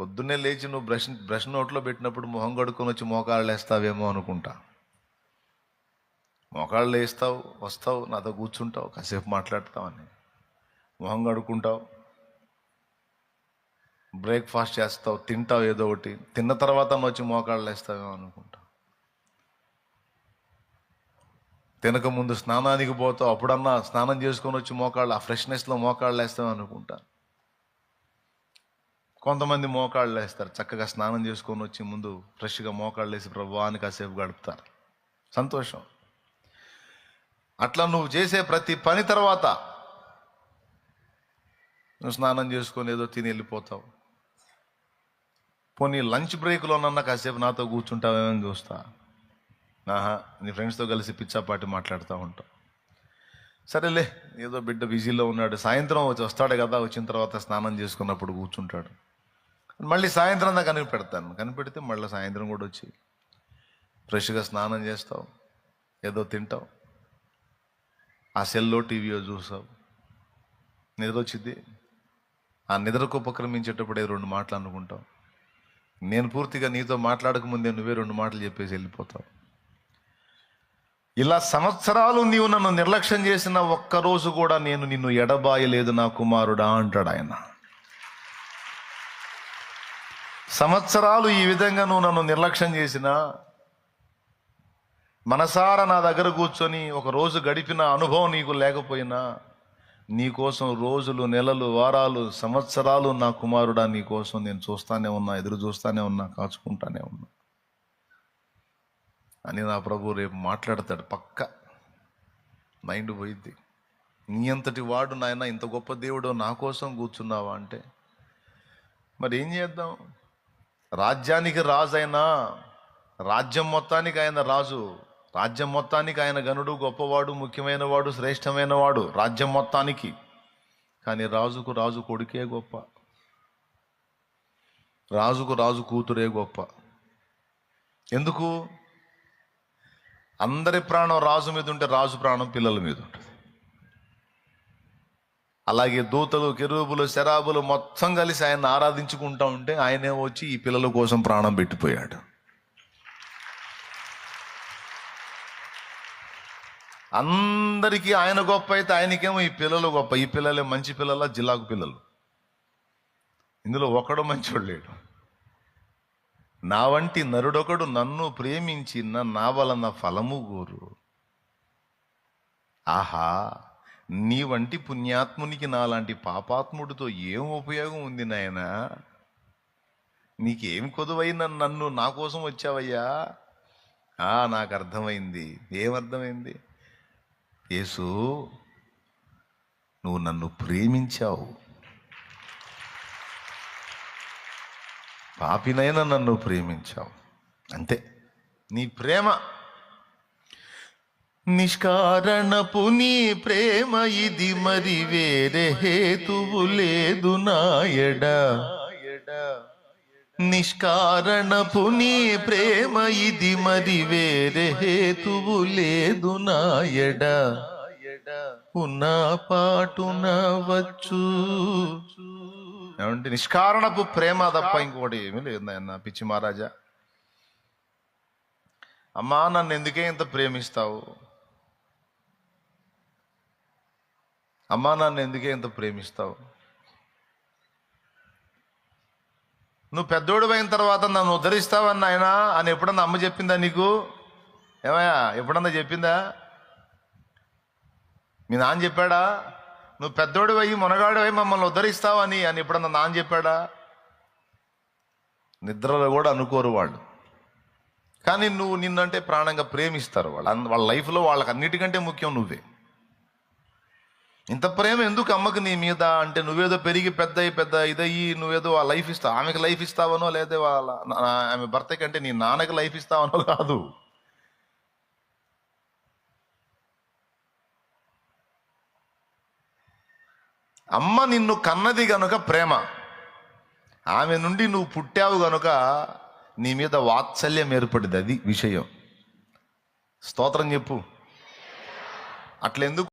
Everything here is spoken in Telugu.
పొద్దున్నే లేచి నువ్వు బ్రష్ బ్రష్ నోట్లో పెట్టినప్పుడు మొహం కడుక్కొని వచ్చి మోకాళ్ళు వేస్తావేమో అనుకుంటా. మోకాళ్ళు వేస్తావు వస్తావు నాతో కూర్చుంటావు కాసేపు మాట్లాడతావని మొహం కడుక్కుంటావు బ్రేక్ఫాస్ట్ చేస్తావు తింటావు ఏదో ఒకటి తిన్న తర్వాత వచ్చి మోకాళ్ళు వేస్తావేమో అనుకుంటా. తినక ముందు స్నానానికి పోతావు అప్పుడన్నా స్నానం చేసుకొని వచ్చి మోకాళ్ళు ఆ ఫ్రెష్నెస్లో మోకాళ్ళు వేస్తావు అనుకుంటాను కొంతమంది మోకాళ్ళు వేస్తారు చక్కగా స్నానం చేసుకొని వచ్చి ముందు ఫ్రెష్గా మోకాళ్ళు వేసి ప్రభావాన్ని కాసేపు గడుపుతారు. సంతోషం. అట్లా నువ్వు చేసే ప్రతి పని తర్వాత నువ్వు స్నానం చేసుకొని ఏదో తిని వెళ్ళిపోతావు. పోనీ లంచ్ బ్రేక్లోనన్నా కాసేపు నాతో కూర్చుంటావేమని చూస్తా. ఆహా నీ ఫ్రెండ్స్తో కలిసి పిచ్చాపాటి మాట్లాడుతూ ఉంటావు సరేలే ఏదో బిడ్డ బిజీలో ఉన్నాడు. సాయంత్రం వచ్చి వస్తాడు కదా వచ్చిన తర్వాత స్నానం చేసుకున్నప్పుడు కూర్చుంటాడు. మళ్ళీ సాయంత్రం దాకా కనిపెడతాను. కనిపెడితే మళ్ళీ సాయంత్రం కూడా వచ్చి ఫ్రెష్గా స్నానం చేస్తావు ఏదో తింటావు. ఆ సెల్లో టీవీయో చూసావు నిద్ర వచ్చింది ఆ నిద్రకు ఉపక్రమించేటప్పుడు రెండు మాటలు అనుకుంటావు. నేను పూర్తిగా నీతో మాట్లాడక ముందే నువ్వే రెండు మాటలు చెప్పేసి వెళ్ళిపోతావు. ఇలా సంవత్సరాలు నీవు నన్ను నిర్లక్ష్యం చేసిన ఒక్కరోజు కూడా నేను నిన్ను ఎడబాయలేదు నా కుమారుడా అంటాడు ఆయన. సంవత్సరాలు ఈ విధంగా నువ్వు నన్ను నిర్లక్ష్యం చేసినా మనసారా నా దగ్గర కూర్చొని ఒక రోజు గడిపిన అనుభవం నీకు లేకపోయినా నీకోసం రోజులు నెలలు వారాలు సంవత్సరాలు నా కుమారుడా నీ కోసం నేను చూస్తానే ఉన్నా ఎదురు చూస్తానే ఉన్నా కాచుకుంటానే ఉన్నా. అని నా ప్రభు రేపు మాట్లాడతాడు పక్క. మైండ్ పోయిద్ది. నీ అంతటి వాడు నాయన ఇంత గొప్ప దేవుడు నా కోసం కూర్చున్నావా అంటే మరి ఏం చేద్దాం? రాజ్యానికి రాజు అయినా రాజ్యం మొత్తానికి ఆయన రాజు రాజ్యం మొత్తానికి ఆయన గనుడు గొప్పవాడు ముఖ్యమైన వాడు శ్రేష్టమైన వాడు రాజ్యం మొత్తానికి. కానీ రాజుకు రాజు కొడుకే గొప్ప. రాజుకు రాజు కూతురే గొప్ప. ఎందుకు? అందరి ప్రాణం రాజు మీద ఉంటే రాజు ప్రాణం పిల్లల మీద ఉంటుంది. అలాగే దూతలు కెరూబులు శరాబులు మొత్తం కలిసి ఆయన ఆరాధించుకుంటా ఉంటే ఆయనే వచ్చి ఈ పిల్లల కోసం ప్రాణం పెట్టిపోయాడు. అందరికీ ఆయన గొప్ప అయితే ఆయనకేమో ఈ పిల్లలు గొప్ప. ఈ పిల్లలే మంచి పిల్లల జిల్లాకు పిల్లలు. ఇందులో ఒకడు మంచోడు లేడు. నా వంటి నరుడొకడు నన్ను ప్రేమించిన నా వలన ఫలము గోరు. ఆహా! నీ వంటి పుణ్యాత్మునికి నాలాంటి పాపాత్ముడితో ఏం ఉపయోగం ఉంది నాయనా? నీకేం కొదువైన నన్ను? నా కోసం వచ్చావయ్యా? ఆ నాకు అర్థమైంది. ఏమర్థమైంది యేసు నువ్వు నన్ను ప్రేమించావు. పాపినైనా నన్ను ప్రేమించావు. అంతే. నీ ప్రేమ. నిష్కారణపు నీ ప్రేమ ఇది మరి వేరే హేతువు లేదు నాయడ. నిష్కారణపు నీ ప్రేమ ఇది మరి వేరే హేతువు లేదు నాయడ. ఉన్న పాటున వచ్చు. ఏమంటే నిష్కారణపు ప్రేమ తప్ప ఇంకోటి ఏమీ లేదు పిచ్చి మహారాజా. అమ్మా నన్ను ఎందుకే ఇంత ప్రేమిస్తావు? అమ్మా నన్ను ఎందుకే ఇంత ప్రేమిస్తావు? నువ్వు పెద్దోడు అయిన తర్వాత నన్ను ఉద్ధరిస్తావని ఆయన అని ఎప్పుడన్నా అమ్మ చెప్పిందా నీకు? ఏమయ్యా ఎప్పుడన్నా చెప్పిందా? మీ నాన్న చెప్పాడా? నువ్వు పెద్దోడు అయ్యి మునగాడు అయ్యి మమ్మల్ని ఉద్ధరిస్తావని అని ఎప్పుడన్నా నాన్న చెప్పాడా? నిద్రలో కూడా అనుకోరు వాళ్ళు. కానీ నువ్వు నిన్నంటే ప్రాణంగా ప్రేమిస్తారు వాళ్ళు. వాళ్ళ లైఫ్లో వాళ్ళకి అన్నిటికంటే ముఖ్యం నువ్వే. ఇంత ప్రేమ ఎందుకు అమ్మకి నీ మీద? అంటే నువ్వేదో పెరిగి పెద్ద అయ్యి పెద్ద ఇదయ్యి నువ్వేదో ఆ లైఫ్ ఇస్తావు ఆమెకి లైఫ్ ఇస్తావనో లేదా వాళ్ళ ఆమె భర్త కంటే నీ నాన్నకి లైఫ్ ఇస్తావనో కాదు. అమ్మ నిన్ను కన్నది గనుక ప్రేమ. ఆమె నుండి నువ్వు పుట్టావు గనుక నీ మీద వాత్సల్యం ఏర్పడింది అది విషయం. స్తోత్రం చెప్పు. అట్లెందుకు